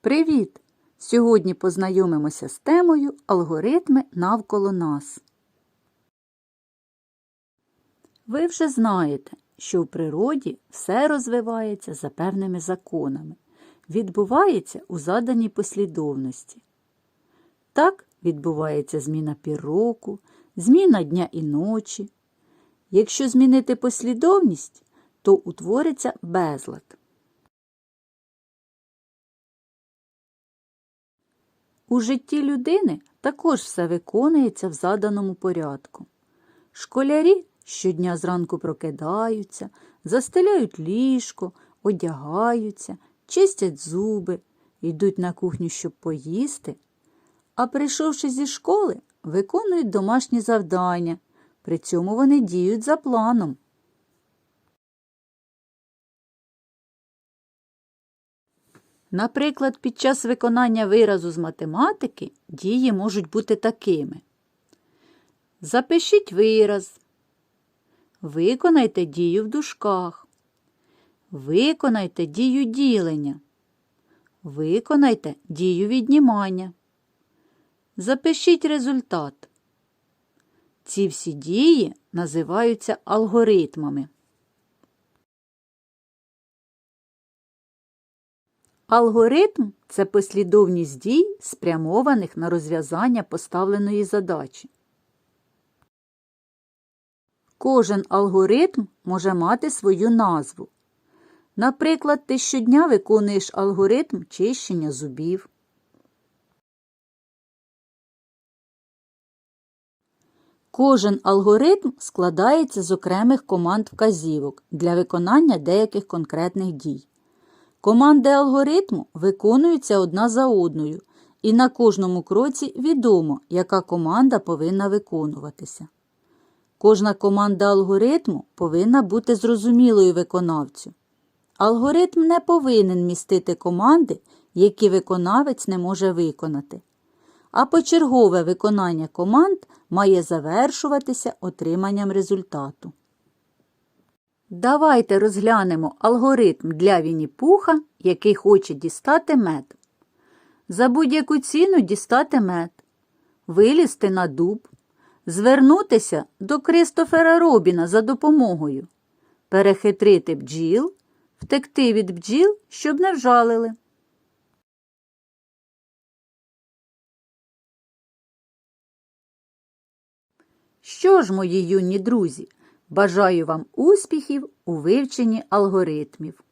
Привіт! Сьогодні познайомимося з темою алгоритми навколо нас. Ви вже знаєте, що в природі все розвивається за певними законами, відбувається у заданій послідовності. Так відбувається зміна пір року, зміна дня і ночі. Якщо змінити послідовність, то утвориться безлад. У житті людини також все виконується в заданому порядку. Школярі щодня зранку прокидаються, застеляють ліжко, одягаються, чистять зуби, йдуть на кухню, щоб поїсти, а прийшовши зі школи, виконують домашні завдання. При цьому вони діють за планом. Наприклад, під час виконання виразу з математики дії можуть бути такими. Запишіть вираз. Виконайте дію в дужках. Виконайте дію ділення. Виконайте дію віднімання. Запишіть результат. Ці всі дії називаються алгоритмами. Алгоритм це послідовність дій, спрямованих на розв'язання поставленої задачі. Кожен алгоритм може мати свою назву. Наприклад, ти щодня виконуєш алгоритм чищення зубів. Кожен алгоритм складається з окремих команд вказівок для виконання деяких конкретних дій. Команди алгоритму виконуються одна за одною, і на кожному кроці відомо, яка команда повинна виконуватися. Кожна команда алгоритму повинна бути зрозумілою виконавцю. Алгоритм не повинен містити команди, які виконавець не може виконати. А почергове виконання команд має завершуватися отриманням результату. Давайте розглянемо алгоритм для Вінні-Пуха, який хоче дістати мед. За будь-яку ціну дістати мед, вилізти на дуб, звернутися до Кристофера Робіна за допомогою, перехитрити бджіл, втекти від бджіл, щоб не вжалили. Що ж, мої юні друзі, бажаю вам успіхів у вивченні алгоритмів.